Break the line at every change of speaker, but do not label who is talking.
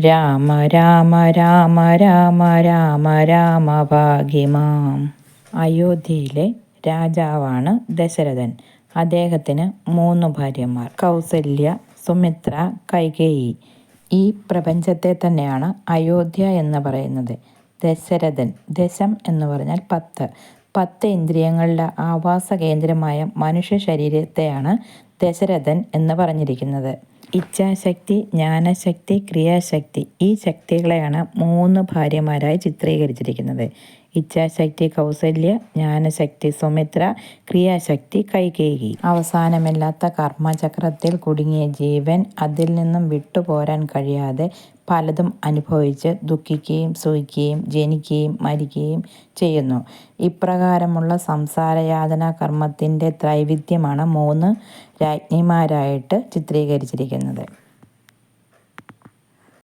രാമ രാമ രാമ രാമ രാമ രാമ ഭാഗ്യമാം അയോധ്യയിലെ രാജാവാണ് ദശരഥൻ. അദ്ദേഹത്തിന് മൂന്ന് ഭാര്യമാർ. കൗസല്യ സുമിത്ര കൈകേയി. ഈ പ്രപഞ്ചത്തെ തന്നെയാണ് അയോധ്യ എന്ന് പറയുന്നത്. ദശരഥൻ ദശം എന്ന് പറഞ്ഞാൽ പത്ത്. പത്ത് ഇന്ദ്രിയങ്ങളുടെ ആവാസ കേന്ദ്രമായ മനുഷ്യ ശരീരത്തെയാണ് ദശരഥൻ എന്ന് പറഞ്ഞിരിക്കുന്നത്. ഇച്ഛാശക്തി ജ്ഞാനശക്തി ക്രിയാശക്തി ഈ ശക്തികളെയാണ് മൂന്ന് ഭാര്യമാരായി ചിത്രീകരിച്ചിരിക്കുന്നത്. ഇച്ഛാശക്തി കൗസല്യ ജ്ഞാനശക്തി സുമിത്ര ക്രിയാശക്തി കൈകേയി. അവസാനമില്ലാത്ത കർമ്മചക്രത്തിൽ കുടുങ്ങിയ ജീവൻ അതിൽ നിന്നും വിട്ടുപോരാൻ കഴിയാതെ പലതും അനുഭവിച്ച് ദുഃഖിക്കുകയും സുഖിക്കുകയും ജനിക്കുകയും മരിക്കുകയും ചെയ്യുന്നു. ഇപ്രകാരമുള്ള സംസാരയാതന കർമ്മത്തിന്റെ ത്രൈവിധ്യമാണ് മൂന്ന് രാജ്ഞിമാരായിട്ട് ചിത്രീകരിച്ചിരിക്കുന്നത്.